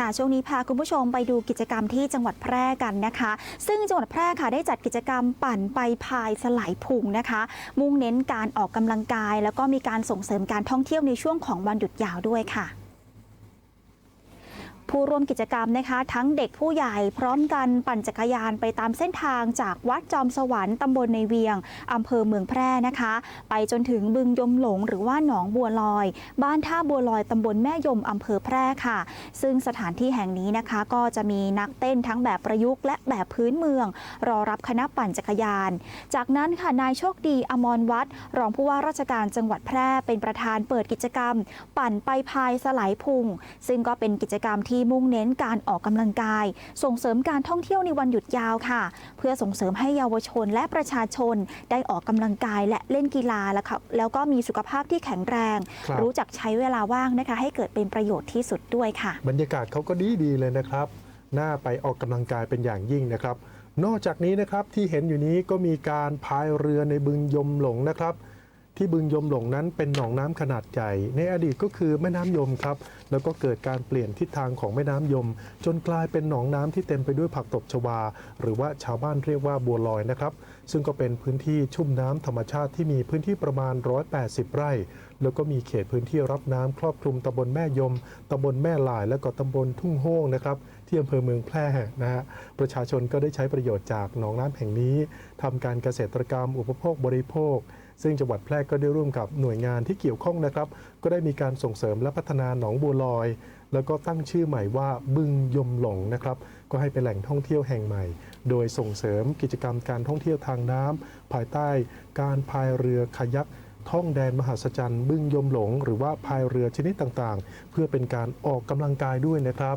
ค่ะช่วงนี้พาคุณผู้ชมไปดูกิจกรรมที่จังหวัดแพร่กันนะคะ ซึ่งจังหวัดแพร่ค่ะได้จัดกิจกรรมปั่นไปพายสลายพุงนะคะ มุ่งเน้นการออกกำลังกาย แล้วก็มีการส่งเสริมการท่องเที่ยวในช่วงของวันหยุดยาวด้วยค่ะ ผู้ร่วมกิจกรรมนะคะ ทั้งเด็กผู้ใหญ่พร้อมกันปั่นจักรยานไปตามเส้นทางจากวัดจอมสวรรค์ตำบลในเวียงอำเภอเมืองแพร่นะคะ ไปจนถึงบึงยมหลงหรือว่าหนองบัวลอย บ้านท่าบัวลอยตำบลแม่ยมอำเภอแพร่ค่ะ ซึ่งสถานที่แห่งนี้นะคะ ก็จะมีนักเต้นทั้งแบบประยุกต์และแบบพื้นเมือง รอรับคณะปั่นจักรยาน จากนั้นค่ะนายโชคดีอมรวัดรองผู้ว่าราชการจังหวัดแพร่เป็นประธานเปิดกิจกรรม ปั่นไปพายสลายพุงซึ่งก็เป็นกิจกรรมที่มุ่งเน้นการออกกำลังกาย ส่งเสริมการท่องเที่ยวในวันหยุดยาวค่ะ เพื่อส่งเสริมให้เยาวชนและประชาชนได้ออกกำลังกายและเล่นกีฬาแล้วค่ะแล้วก็มีสุขภาพที่แข็งแรง ครับ รู้จักใช้เวลาว่างนะคะ ให้เกิดเป็นประโยชน์ที่สุดด้วยค่ะ บรรยากาศเขาก็ดีดีๆเลยนะครับ น่าไปออกกำลังกายเป็นอย่างยิ่งนะครับ นอกจากนี้นะครับที่เห็นอยู่นี้ก็มีการพายเรือในบึงยมหลงนะครับ ที่บึงยมหลงนั้นเป็นหนองน้ำขนาดใหญ่ ในอดีตก็คือแม่น้ำยมครับ แล้วก็เกิดการเปลี่ยนทิศทางของแม่น้ำยม จนกลายเป็นหนองน้ำที่เต็มไปด้วยผักตบชวา หรือว่าชาวบ้านเรียกว่าบัวลอยนะครับ ซึ่งก็เป็นพื้นที่ชุ่มน้ำธรรมชาติที่มีพื้นที่ประมาณ 180 ไร่ แล้วก็มีเขตพื้นที่รับน้ำครอบคลุมตำบลแม่ยมตำบลแม่ลาย และก็ตำบลทุ่งโฮ่งนะครับที่อำเภอเมืองแพร่นะฮะประชาชนก็ได้ใช้ประโยชน์จากหนองน้ำแห่งนี้ทำการเกษตรกรรมอุปโภคบริโภค ซึ่งจังหวัดแพร่ก็ได้ร่วมกับหน่วยงานที่เกี่ยวข้องนะครับ ก็ได้มีการส่งเสริมและพัฒนาหนองบัวลอย แล้วก็ตั้งชื่อใหม่ว่าบึงยมหลงนะครับ ก็ให้เป็นแหล่งท่องเที่ยวแห่งใหม่ โดยส่งเสริมกิจกรรมการท่องเที่ยวทางน้ำภายใต้การพายเรือคายักท่องแดนมหัศจรรย์บึงยมหลง หรือว่าพายเรือชนิดต่างๆ เพื่อเป็นการออกกำลังกายด้วยนะครับ